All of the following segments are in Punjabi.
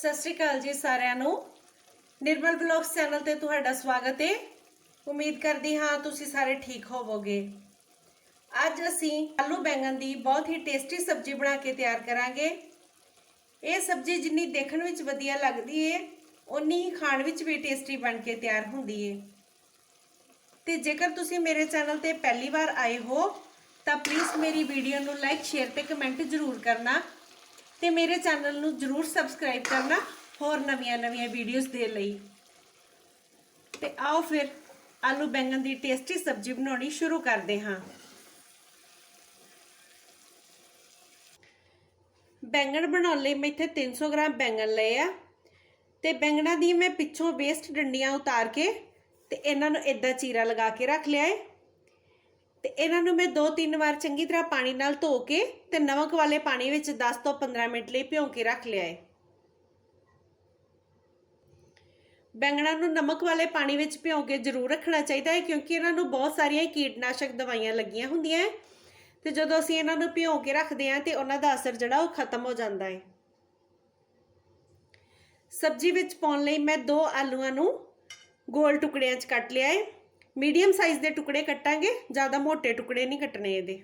ਸਤਿ ਸ਼੍ਰੀ ਅਕਾਲ ਜੀ ਸਾਰਿਆਂ ਨੂੰ। ਨਿਰਮਲ ਬਲੌਗਸ ਚੈਨਲ ਤੇ ਤੁਹਾਡਾ ਸਵਾਗਤ ਹੈ ਉਮੀਦ ਕਰਦੀ ਹਾਂ ਤੁਸੀਂ ਸਾਰੇ ਠੀਕ ਹੋਵੋਗੇ। ਅੱਜ ਅਸੀਂ ਆਲੂ ਬੈਂਗਣ ਦੀ ਬਹੁਤ ਹੀ ਟੇਸਟੀ ਸਬਜ਼ੀ ਬਣਾ ਕੇ ਤਿਆਰ ਕਰਾਂਗੇ। ਇਹ ਸਬਜ਼ੀ ਜਿੰਨੀ ਦੇਖਣ ਵਿੱਚ ਵਧੀਆ ਲੱਗਦੀ ਹੈ ਉਨੀ ਹੀ ਖਾਣ ਵਿੱਚ ਵੀ ਟੇਸਟੀ ਬਣ ਕੇ ਤਿਆਰ ਹੁੰਦੀ ਹੈ ਤੇ ਜੇਕਰ ਤੁਸੀਂ ਮੇਰੇ ਚੈਨਲ ਤੇ ਪਹਿਲੀ ਵਾਰ ਆਏ ਹੋ, ਤਾਂ ਪਲੀਜ਼ ਮੇਰੀ ਵੀਡੀਓ ਨੂੰ ਲਾਈਕ ਸ਼ੇਅਰ ਤੇ ਕਮੈਂਟ ਜ਼ਰੂਰ ਕਰਨਾ। ਤੇ ਮੇਰੇ ਚੈਨਲ ਨੂੰ ਜ਼ਰੂਰ ਸਬਸਕ੍ਰਾਈਬ ਕਰਨਾ ਹੋਰ ਨਵੀਆਂ-ਨਵੀਆਂ ਵੀਡੀਓਜ਼ ਦੇ ਲਈ। ਤੇ ਆਓ ਫਿਰ ਆਲੂ ਬੈਂਗਣ ਦੀ ਟੇਸਟੀ ਸਬਜ਼ੀ ਬਣਾਉਣੀ ਸ਼ੁਰੂ ਕਰਦੇ ਹਾਂ। ਬੈਂਗਣ ਬਣਾਉਣ ਲਈ ਮੈਂ ਇੱਥੇ 300 ਗ੍ਰਾਮ ਬੈਂਗਣ ਲਏ ਆ। ਤੇ ਬੈਂਗਣਾ ਦੀ ਮੈਂ ਪਿੱਛੋਂ ਵੇਸਟ ਡੰਡੀਆਂ ਉਤਾਰ ਕੇ ਤੇ ਇਹਨਾਂ ਨੂੰ ਇਦਾਂ ਚੀਰਾ ਲਗਾ ਕੇ ਰੱਖ ਲਿਆ ਏ। ਤੇ ਇਹਨਾਂ ਨੂੰ ਮੈਂ 2-3 ਵਾਰ ਚੰਗੀ ਤਰ੍ਹਾਂ ਪਾਣੀ ਨਾਲ ਧੋ ਕੇ ਤੇ ਨਮਕ ਵਾਲੇ ਪਾਣੀ ਵਿੱਚ 10 ਤੋਂ 15 ਮਿੰਟ ਲਈ ਭਿਓ ਕੇ ਰੱਖ ਲਿਆ ਹੈ ਬੈਂਗਣਾ ਨੂੰ ਨਮਕ ਵਾਲੇ ਪਾਣੀ ਵਿੱਚ ਭਿਓ ਕੇ ਜ਼ਰੂਰ ਰੱਖਣਾ ਚਾਹੀਦਾ ਹੈ ਕਿਉਂਕਿ ਇਹਨਾਂ ਨੂੰ ਬਹੁਤ ਸਾਰੀਆਂ ਕੀਟਨਾਸ਼ਕ ਦਵਾਈਆਂ ਲੱਗੀਆਂ ਹੁੰਦੀਆਂ ਹੈ ਤੇ ਜਦੋਂ ਅਸੀਂ ਇਹਨਾਂ ਨੂੰ ਭਿਓ ਕੇ ਰੱਖਦੇ ਹਾਂ ਤੇ ਉਹਨਾਂ ਦਾ ਅਸਰ ਜਿਹੜਾ ਉਹ ਖਤਮ ਹੋ ਜਾਂਦਾ ਹੈ ਸਬਜ਼ੀ ਵਿੱਚ ਪਾਉਣ ਲਈ ਮੈਂ ਦੋ ਆਲੂਆਂ ਨੂੰ ਗੋਲ ਟੁਕੜਿਆਂ 'ਚ ਕੱਟ ਲਿਆ ਹੈ ਮੀਡੀਅਮ ਸਾਈਜ਼ ਦੇ ਟੁਕੜੇ ਕੱਟਾਂਗੇ, ਜ਼ਿਆਦਾ ਮੋٹے ਟੁਕੜੇ ਨਹੀਂ ਕੱਟਣੇ ਇਹਦੇ।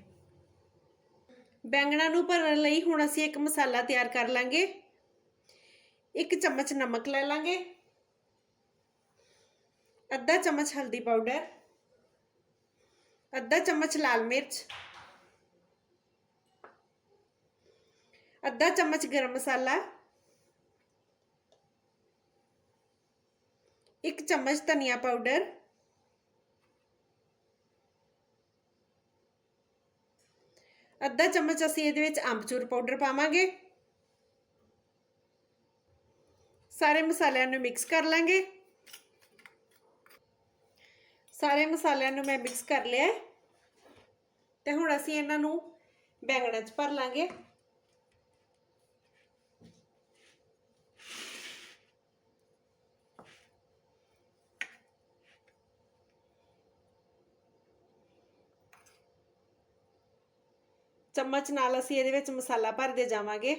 ਬੈਂਗਣਾ ਨੂੰ ਭਰਨ ਲਈ ਹੁਣ ਅਸੀਂ ਇੱਕ ਮਸਾਲਾ ਤਿਆਰ ਕਰ ਲਾਂਗੇ। ਇੱਕ ਚਮਚ ਨਮਕ ਲੈ ਲਾਂਗੇ। ਅੱਧਾ ਚਮਚ ਹਲਦੀ ਪਾਊਡਰ। ਅੱਧਾ ਚਮਚ ਲਾਲ ਮਿਰਚ। ਅੱਧਾ ਚਮਚ ਗਰਮ ਮਸਾਲਾ। ਇੱਕ ਚਮਚ ਧਨੀਆ ਪਾਊਡਰ। ਅੱਧਾ ਚਮਚ ਅਸੀਂ ਇਹਦੇ ਵਿੱਚ ਅੰਬਚੂਰ ਪਾਊਡਰ ਪਾਵਾਂਗੇ। ਸਾਰੇ ਮਸਾਲਿਆਂ ਨੂੰ ਮਿਕਸ ਕਰ ਲਾਂਗੇ। ਸਾਰੇ ਮਸਾਲਿਆਂ ਨੂੰ ਮੈਂ ਮਿਕਸ ਕਰ ਲਿਆ ਤੇ ਹੁਣ ਅਸੀਂ ਇਹਨਾਂ ਨੂੰ ਬੈਂਗਣਾਂ 'ਚ ਭਰ ਲਾਂਗੇ। ਚਮਚ ਨਾਲ ਅਸੀਂ ਇਹਦੇ ਵਿੱਚ ਮਸਾਲਾ ਭਰਦੇ ਜਾਵਾਂਗੇ।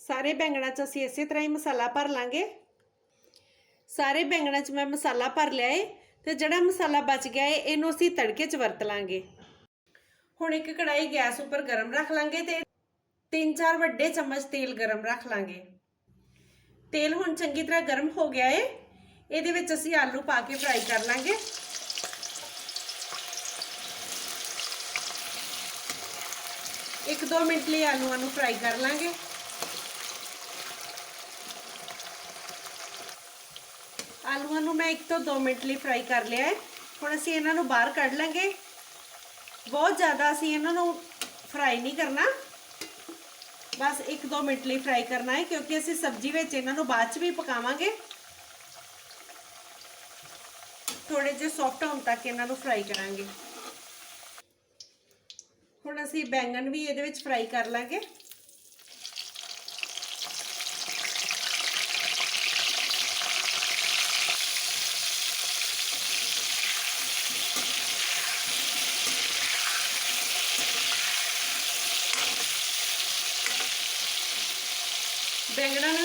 ਸਾਰੇ ਬੈਂਗਣਾਂ 'ਚ ਅਸੀਂ ਇਸੇ ਤਰ੍ਹਾਂ ਹੀ ਮਸਾਲਾ ਭਰ ਲਾਂਗੇ। ਸਾਰੇ ਬੈਂਗਣਾਂ 'ਚ ਮੈਂ ਮਸਾਲਾ ਭਰ ਲਿਆ ਏ ਤੇ ਜਿਹੜਾ ਮਸਾਲਾ ਬਚ ਗਿਆ ਏ, ਇਹਨੂੰ ਅਸੀਂ ਤੜਕੇ 'ਚ ਵਰਤ ਲਾਂਗੇ। ਹੁਣ ਇੱਕ ਕੜਾਈ ਗੈਸ ਉੱਪਰ ਗਰਮ ਰੱਖ ਲਾਂਗੇ ਤੇ ਤਿੰਨ ਚਾਰ ਵੱਡੇ ਚਮਚ ਤੇਲ ਗਰਮ ਰੱਖ ਲਾਂਗੇ। ਤੇਲ ਹੁਣ ਚੰਗੀ ਤਰ੍ਹਾਂ ਗਰਮ ਹੋ ਗਿਆ ਏ। ਇਹਦੇ ਵਿੱਚ ਅਸੀਂ ਆਲੂ ਪਾ ਕੇ ਫਰਾਈ ਕਰ ਲਾਂਗੇ। ਇੱਕ ਦੋ ਮਿੰਟ ਲਈ ਆਲੂਆਂ ਨੂੰ ਫਰਾਈ ਕਰ ਲਾਂਗੇ। ਆਲੂਆਂ ਨੂੰ ਮੈਂ ਇੱਕ ਤੋਂ 2 ਮਿੰਟ ਲਈ ਫਰਾਈ ਕਰ ਲਿਆ ਹੈ ਹੁਣ ਅਸੀਂ ਇਹਨਾਂ ਨੂੰ ਬਾਹਰ ਕੱਢ ਲਾਂਗੇ। ਬਹੁਤ ਜ਼ਿਆਦਾ ਅਸੀਂ ਇਹਨਾਂ ਨੂੰ ਫਰਾਈ ਨਹੀਂ ਕਰਨਾ। ਬਸ 1-2 ਮਿੰਟ ਲਈ ਫਰਾਈ ਕਰਨਾ ਹੈ, ਕਿਉਂਕਿ ਅਸੀਂ ਸਬਜ਼ੀ ਵਿੱਚ ਇਹਨਾਂ ਨੂੰ ਬਾਅਦ ਚ ਵੀ ਪਕਾਵਾਂਗੇ। ਥੋੜੇ ਜਿਹਾ ਸੌਫਟ ਹੋਣ ਤੱਕ ਇਹਨਾਂ ਨੂੰ ਫਰਾਈ ਕਰਾਂਗੇ। ਹੁਣ ਅਸੀਂ ਬੈਂਗਣ ਵੀ ਇਹਦੇ ਵਿੱਚ ਫਰਾਈ ਕਰ ਲਾਂਗੇ।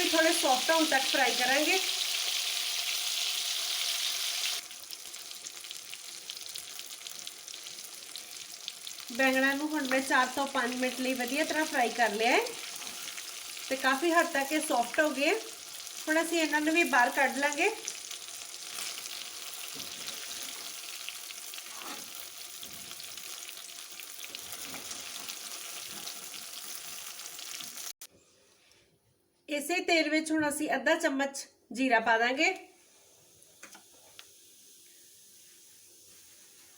ਬੈਂਗਣਾਂ ਨੂੰ ਵੀ ਥੋੜੇ ਸੌਫਟ ਹੋਣ ਤੱਕ ਫਰਾਈ ਕਰਾਂਗੇ ਬੈਂਗਣਾਂ ਨੂੰ ਹੁਣ ਮੈਂ 4 ਤੋਂ 5 ਮਿੰਟ ਲਈ ਵਧੀਆ ਤਰ੍ਹਾਂ ਫਰਾਈ ਕਰ ਲਿਆ ਹੈ ਤੇ ਕਾਫੀ ਹੱਦ ਤੱਕ ਇਹ ਸੌਫਟ ਹੋ ਗਏ ਹੁਣ ਅਸੀਂ ਇਹਨਾਂ ਨੂੰ ਵੀ ਬਾਹਰ ਕੱਢ ਲਾਂਗੇ ਇਸੇ ਤੇਲ ਵਿੱਚ ਹੁਣ ਅਸੀਂ ਅੱਧਾ ਚਮਚ ਜੀਰਾ ਪਾ ਦਾਂਗੇ।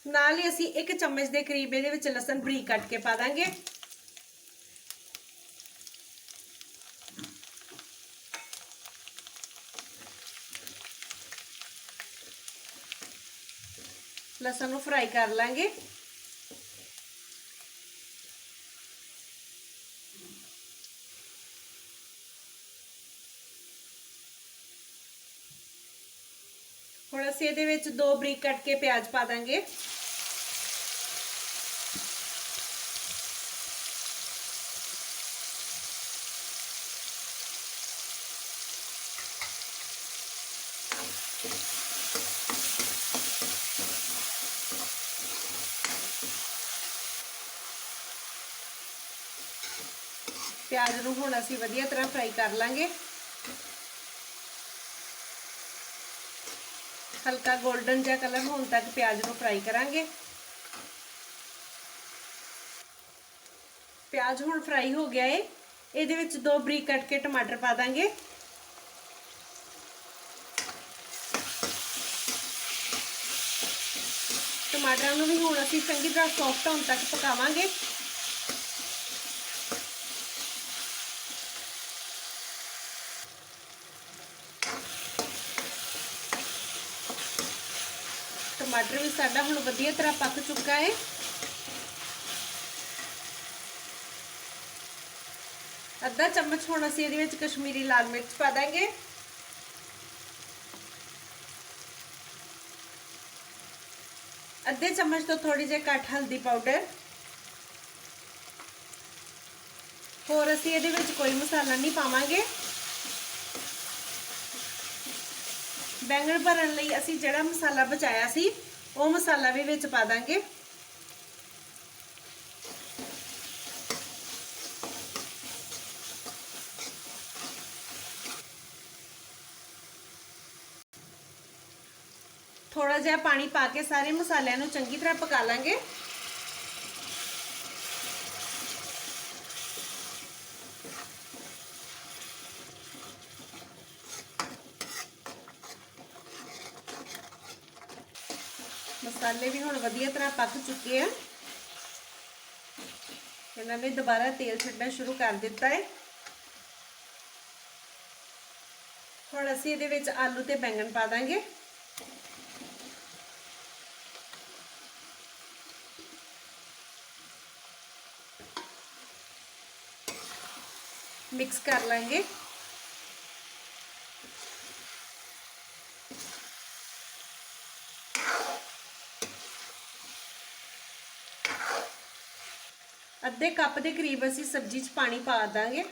ਨਾਲ ਹੀ ਅਸੀਂ 1 ਚਮਚ ਦੇ ਕਰੀਬ ਇਹਦੇ ਵਿੱਚ ਲਸਣ ਬਰੀਕ ਕੱਟ ਕੇ ਪਾ ਦਾਂਗੇ। ਲਸਣ ਨੂੰ ਫਰਾਈ ਕਰ ਲਾਂਗੇ। ਹੁਣ ਅਸੀਂ ਇਹਦੇ ਵਿੱਚ ਦੋ ਬਰੀਕ ਕੱਟ ਕੇ ਪਿਆਜ਼ ਪਾ ਦਾਂਗੇ। ਪਿਆਜ਼ ਨੂੰ ਹੁਣ ਅਸੀਂ ਵਧੀਆ ਤਰ੍ਹਾਂ ਫਰਾਈ ਕਰ ਲਾਂਗੇ। ਹਲਕਾ 골ਡਨ ਜਿਹਾ ਕਲਰ ਹੋਣ ਤੱਕ ਪਿਆਜ਼ ਨੂੰ ਫਰਾਈ ਕਰਾਂਗੇ। ਪਿਆਜ਼ ਹੁਣ ਫਰਾਈ ਹੋ ਗਿਆ ਏ। ਇਹਦੇ ਵਿੱਚ ਦੋ ਬਰੀਕ ਕੱਟ ਕੇ ਟਮਾਟਰ ਪਾ ਦਾਂਗੇ। ਟਮਾਟਰਾਂ ਨੂੰ ਵੀ ਹੁਣ ਅਸੀਂ ਚੰਗੀ ਤਰ੍ਹਾਂ ਸੌਫਟ ਹੋਣ ਤੱਕ ਪਕਾਵਾਂਗੇ। ਟਮਾਟਰ ਵੀ ਸਾਡਾ ਹੁਣ ਵਧੀਆ ਤਰ੍ਹਾਂ ਪੱਕ ਚੁੱਕਾ ਹੈ। ਅੱਧਾ ਚਮਚ ਹੁਣ ਅਸੀਂ ਇਹਦੇ ਵਿੱਚ ਕਸ਼ਮੀਰੀ ਲਾਲ ਮਿਰਚ ਪਾ ਦਾਂਗੇ। ਅੱਧੇ ਚਮਚ ਤੋਂ ਥੋੜੀ ਜਿਹੀ ਘੱਟ ਹਲਦੀ ਪਾਊਡਰ। ਹੋਰ ਅਸੀਂ ਇਹਦੇ ਵਿੱਚ ਕੋਈ ਮਸਾਲਾ ਨਹੀਂ ਪਾਵਾਂਗੇ। ਬੈਂਗਣ ਭਰਨ ਲਈ ਅਸੀਂ ਜਿਹੜਾ ਮਸਾਲਾ ਬਚਾਇਆ ਸੀ, ਉਹ ਮਸਾਲਾ ਵੀ ਵਿੱਚ ਪਾ ਦਾਂਗੇ। ਥੋੜਾ ਜਿਹਾ ਪਾਣੀ ਪਾ ਕੇ ਸਾਰੇ ਮਸਾਲਿਆਂ ਨੂੰ ਚੰਗੀ ਤਰ੍ਹਾਂ ਪਕਾ ਲਾਂਗੇ। ਮਸਾਲੇ ਵੀ ਹੁਣ ਵਧੀਆ ਤਰ੍ਹਾਂ ਪੱਕ ਚੁੱਕੇ ਆ। ਇਹਨਾਂ ਨੇ ਦੁਬਾਰਾ ਤੇਲ ਛੱਡਣਾ ਸ਼ੁਰੂ ਕਰ ਦਿੱਤਾ ਹੈ ਹੁਣ ਅਸੀਂ ਇਹਦੇ ਵਿੱਚ ਆਲੂ ਤੇ ਬੈਂਗਣ ਪਾ ਦਾਂਗੇ। ਮਿਕਸ ਕਰ ਲਾਂਗੇ। ਅੱਧੇ ਕੱਪ ਦੇ ਕਰੀਬ ਅਸੀਂ ਸਬਜ਼ੀ 'ਚ ਪਾਣੀ ਪਾ ਦਾਂਗੇ।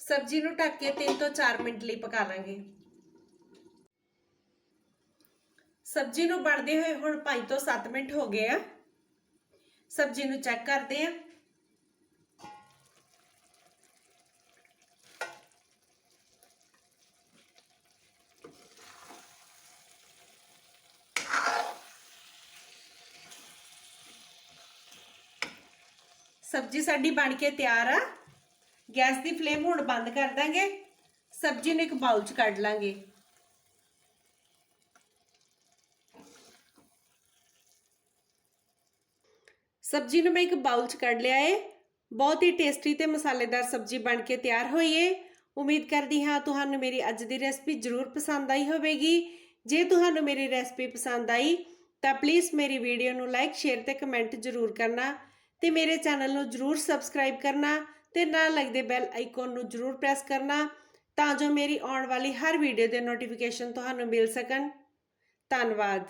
ਸਬਜ਼ੀ ਨੂੰ ਢੱਕ ਕੇ 3 ਤੋਂ 4 ਮਿੰਟ ਲਈ ਪਕਾ ਲਾਂਗੇ। ਸਬਜ਼ੀ ਨੂੰ ਬਣਦੇ ਹੋਏ ਹੁਣ 5 ਤੋਂ 7 ਮਿੰਟ ਹੋ ਗਏ ਆ ਸਬਜ਼ੀ ਨੂੰ ਚੈੱਕ ਕਰਦੇ ਆ ਸਬਜ਼ੀ ਸਾਡੀ ਬਣ ਕੇ ਤਿਆਰ ਆ ਗੈਸ ਦੀ ਫਲੇਮ ਹੁਣ ਬੰਦ ਕਰ ਦਾਂਗੇ ਸਬਜ਼ੀ ਨੂੰ ਇੱਕ ਬਾਉਲ 'ਚ ਕੱਢ ਲਾਂਗੇ ਸਬਜ਼ੀ ਨੂੰ ਮੈਂ ਇੱਕ ਬਾਉਲ 'ਚ ਕੱਢ ਲਿਆ ਏ। ਬਹੁਤ ਹੀ ਟੇਸਟੀ ਤੇ ਮਸਾਲੇਦਾਰ ਸਬਜ਼ੀ ਬਣ ਕੇ ਤਿਆਰ ਹੋਈ ਏ। ਉਮੀਦ ਕਰਦੀ ਹਾਂ ਤੁਹਾਨੂੰ ਮੇਰੀ ਅੱਜ ਦੀ ਰੈਸਪੀ ਜ਼ਰੂਰ ਪਸੰਦ ਆਈ ਹੋਵੇਗੀ। ਜੇ ਤੁਹਾਨੂੰ ਮੇਰੀ ਰੈਸਪੀ ਪਸੰਦ ਆਈ, ਤਾਂ ਪਲੀਜ਼ ਮੇਰੀ ਵੀਡੀਓ ਨੂੰ ਲਾਈਕ, ਸ਼ੇਅਰ ਤੇ ਕਮੈਂਟ ਜ਼ਰੂਰ ਕਰਨਾ। ਤੇ ਮੇਰੇ ਚੈਨਲ ਨੂੰ ਜ਼ਰੂਰ ਸਬਸਕ੍ਰਾਈਬ ਕਰਨਾ ਤੇ ਨਾਲ ਲੱਗਦੇ ਬੈਲ ਆਈਕਨ ਨੂੰ ਜ਼ਰੂਰ ਪ੍ਰੈਸ ਕਰਨਾ ਤਾਂ ਜੋ ਮੇਰੀ ਆਉਣ ਵਾਲੀ ਹਰ ਵੀਡੀਓ ਦੇ ਨੋਟੀਫਿਕੇਸ਼ਨ ਤੁਹਾਨੂੰ ਮਿਲ ਸਕਣ। ਧੰਨਵਾਦ।